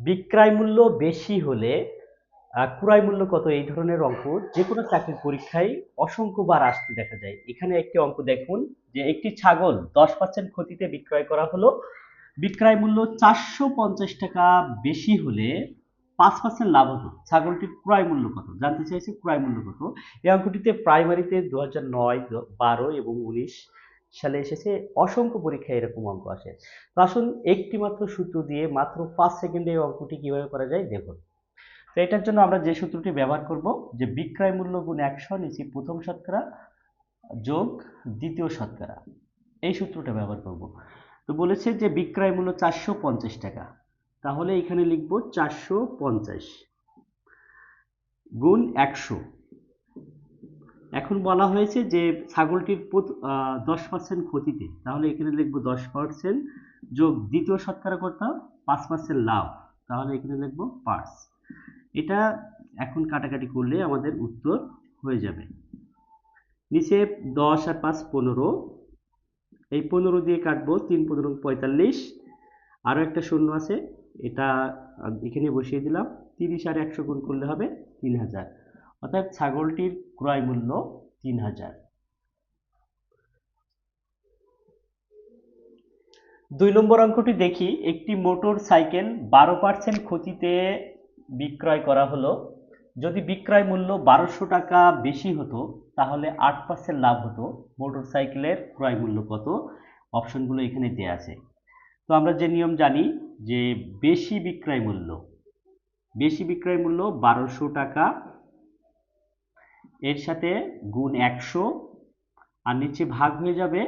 বিক্রয় মূল্য বেশি হলে ক্রয় মূল্য কত? এই ধরনের অঙ্ক যে কোনো চাকরির পরীক্ষায় অসংখ্যবার আসতে দেখা যায়। এখানে একটি অঙ্ক দেখুন যে একটি ছাগল দশ পার্সেন্ট ক্ষতিতে বিক্রয় করা হলো, বিক্রয় মূল্য চারশো পঞ্চাশ টাকা বেশি হলে পাঁচ পার্সেন্ট লাভ হতো। ছাগলটির ক্রয় মূল্য কত? জানতে চাইছে ক্রয় মূল্য কত? এই অঙ্কটিতে প্রাইমারিতে দু হাজার নয় বারো এবং উনিশ সালে এসেছে, অসংখ্য পরীক্ষায় এরকম অঙ্ক আসে। তো আসুন একটি মাত্র সূত্র দিয়ে মাত্র পাঁচ সেকেন্ডে এই অঙ্কটি কীভাবে করা যায় দেখুন। তো এটার জন্য আমরা যে সূত্রটি ব্যবহার করব, যে বিক্রয় মূল্য গুণ একশো নিচে প্রথম শতকরা যোগ দ্বিতীয় শতকরা, এই সূত্রটা ব্যবহার করব। তো বলেছে যে বিক্রয় মূল্য চারশো পঞ্চাশ টাকা, তাহলে এখানে লিখব চারশো পঞ্চাশ গুণ একশো। এখন বলা হয়েছে যে ছাগলটির দশ পার্সেন্ট ক্ষতিতে। তাহলে এখানে লিখব দশ পার্সেন্ট যোগ দ্বিতীয় শতকরা করতাম পাঁচ পার্সেন্ট লাভ। তাহলে এখানে লিখব পার্স এটা এখন কাটাকাটি করলে আমাদের উত্তর হয়ে যাবে। নিচে দশ আর পাঁচ পনেরো। এই পনেরো দিয়ে কাটবো, তিন পনেরো পঁয়তাল্লিশ। আরও একটা শূন্য আছে। এটা এখানে বসিয়ে দিলাম। তিরিশ আর একশো গুণ করলে হবে তিন হাজার। অর্থাৎ ছাগলটির ক্রয় মূল্য তিন হাজার। দুই নম্বর অঙ্কটি দেখি, একটি মোটর সাইকেল বারো পার্সেন্ট ক্ষতিতে বিক্রয় করা হলো। যদি বিক্রয় মূল্য বারোশো টাকা বেশি হতো, তাহলে আট পার্সেন্ট লাভ হতো। মোটর সাইকেলের ক্রয় মূল্য কত? অপশনগুলো এখানে দেওয়া আছে। তো আমরা যে নিয়ম জানি যে বেশি বিক্রয় মূল্য, বেশি বিক্রয় মূল্য বারোশো টাকা এর সাথে গুণ একশো, আর নিচে ভাগ হয়ে যাবে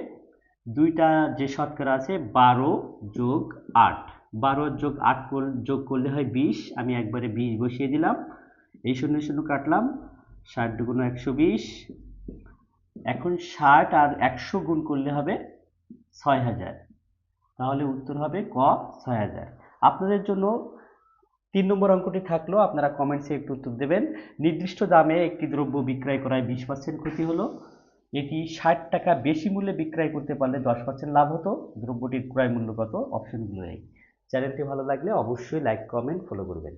দুইটা যে শতকরা আছে, বারো যোগ আট। বারো যোগ আট যোগ করলে হয় বিশ, আমি একবারে বিশ বসিয়ে দিলাম। এই শূন্য শূন্য কাটলাম, ষাট দুগুণ একশো বিশ। এখন ষাট আর একশো গুণ করলে হবে ছয় হাজার। তাহলে উত্তর হবে ক, ছয় হাজার। আপনাদের জন্য তিন নম্বর অঙ্কটি থাকল, আপনারা কমেন্টসে একটু উত্তর দেবেন। নির্দিষ্ট দামে একটি দ্রব্য বিক্রয় করায় বিশ পার্সেন্ট ক্ষতি হলো। এটি ষাট টাকা বেশি মূল্যে বিক্রয় করতে পারলে দশ পার্সেন্ট লাভ হতো। দ্রব্যটির ক্রয় মূল্য কত? অপশনগুলো এই চ্যানেলটি ভালো লাগলে অবশ্যই লাইক কমেন্ট ফলো করবেন।